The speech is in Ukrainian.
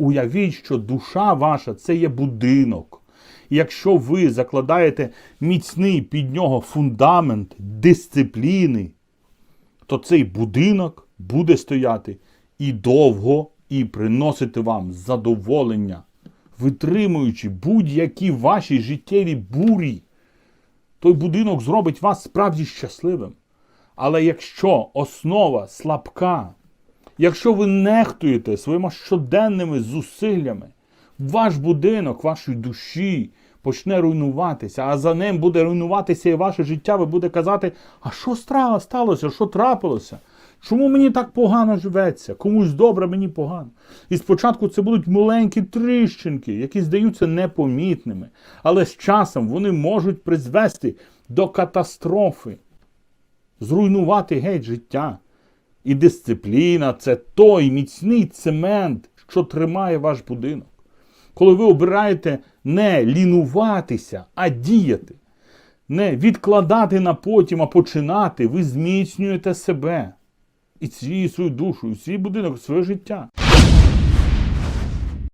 Уявіть, що душа ваша це є будинок. І якщо ви закладаєте міцний під нього фундамент дисципліни, то цей будинок буде стояти і довго, і приносити вам задоволення, витримуючи будь-які ваші життєві бурі. Той будинок зробить вас справді щасливим. Але якщо основа слабка, якщо ви нехтуєте своїми щоденними зусиллями, ваш будинок, вашої душі почне руйнуватися, а за ним буде руйнуватися і ваше життя, ви будете казати, а що сталося, що трапилося? Чому мені так погано живеться? Комусь добре, мені погано. І спочатку це будуть маленькі тріщинки, які здаються непомітними, але з часом вони можуть призвести до катастрофи, зруйнувати геть життя. І дисципліна це той міцний цемент, що тримає ваш будинок. Коли ви обираєте не лінуватися, а діяти, не відкладати на потім, а починати, ви зміцнюєте себе і свою свою душу, і свій будинок, своє життя.